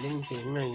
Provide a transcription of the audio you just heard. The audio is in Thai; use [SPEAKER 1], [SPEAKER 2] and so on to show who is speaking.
[SPEAKER 1] เล่นเสียงหน่อย